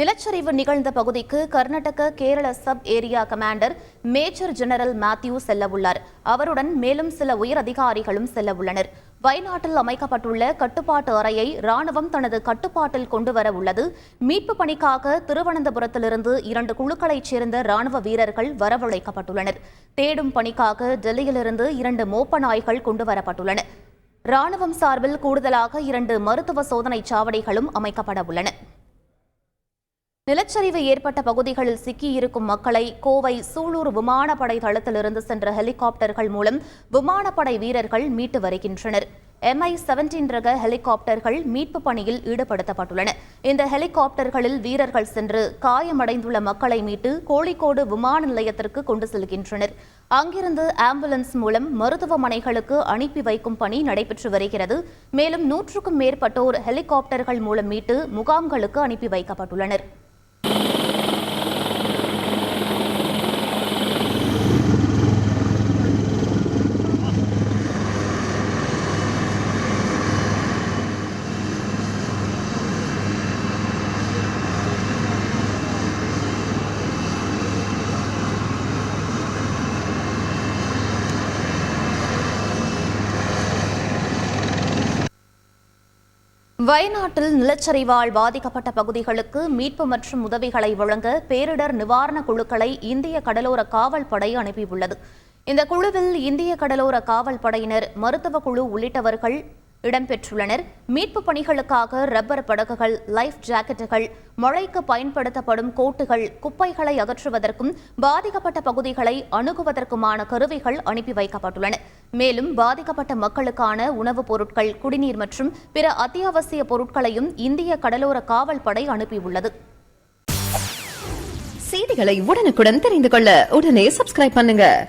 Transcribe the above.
நிலச்சரிவு நிகழ்ந்த பகுதிக்கு Karnataka Kerala sub area commander major general Mathew செல்லவுள்ளார். அவருடன் மேலும் சில உயர் அதிகாரிகளும் செல்லவுள்ளனர். வயநாட்டில் அமைக்கப்பட்டுள்ள கட்டுப்பாட்டு அறையை ராணுவம் தனது கட்டுப்பாட்டில் கொண்டுவர உள்ளது. மீட்பு பணிக்காக திருவனந்தபுரத்திலிருந்து இரண்டு குழுக்களைச் சேர்ந்த ராணுவ வீரர்கள் வரவழைக்கப்பட்டுள்ளனர். தேடும் பணிக்காக டெல்லியிலிருந்து இரண்டு மோப்ப நாய்கள் கொண்டுவரப்பட்டுள்ளன. ராணுவம் சார்பில் கூடுதலாக இரண்டு மருத்துவ சோதனை சாவடிகளும் அமைக்கப்பட உள்ளன. நிலச்சரிவு ஏற்பட்ட பகுதிகளில் சிக்கியிருக்கும் மக்களை கோவை சூலூர் விமானப்படை தளத்திலிருந்து சென்ற ஹெலிகாப்டர்கள் மூலம் விமானப்படை வீரர்கள் மீட்டு வருகின்றனர். எம்ஐ செவன்டீன் ரக ஹெலிகாப்டர்கள் மீட்பு பணியில் ஈடுபடுத்தப்பட்டுள்ளன. இந்த ஹெலிகாப்டர்களில் வீரர்கள் சென்று காயமடைந்துள்ள மக்களை மீட்டு கோழிக்கோடு விமான நிலையத்திற்கு கொண்டு செல்கின்றனர். அங்கிருந்து ஆம்புலன்ஸ் மூலம் மருத்துவமனைகளுக்கு அனுப்பி வைக்கும் பணி நடைபெற்று வருகிறது. மேலும் நூற்றுக்கும் மேற்பட்டோர் ஹெலிகாப்டர்கள் மூலம் மீட்டு முகாம்களுக்கு அனுப்பி வைக்கப்பட்டுள்ளனர். வயநாட்டில் நிலச்சரிவால் பாதிக்கப்பட்ட பகுதிகளுக்கு மீட்பு மற்றும் உதவிகளை வழங்க பேரிடர் நிவாரண குழுக்களை இந்திய கடலோர காவல் படை அனுப்பியுள்ளது. இந்த குழுவில் இந்திய கடலோர காவல் படையினர் மருத்துவ குழு உள்ளிட்டவர்கள் இடம்பெற்றுள்ளனர். மீட்பு பணிகளுக்காக ரப்பர் படகுகள் லைஃப் ஜாக்கெட்டுகள் மழைக்கு பயன்படுத்தப்படும் கோட்டுகள் குப்பைகளை அகற்றுவதற்கும் பாதிக்கப்பட்ட பகுதிகளை அணுகுவதற்குமான கருவிகள் அனுப்பி வைக்கப்பட்டுள்ளன. மேலும் பாதிக்கப்பட்ட மக்களுக்கான உணவுப் பொருட்கள் குடிநீர் மற்றும் பிற அத்தியாவசிய பொருட்களையும் இந்திய கடலோர காவல் படை அனுப்பியுள்ளது. செய்திகளை உடனுக்குடன் தெரிந்து கொள்ள உடனே சப்ஸ்கிரைப் பண்ணுங்க.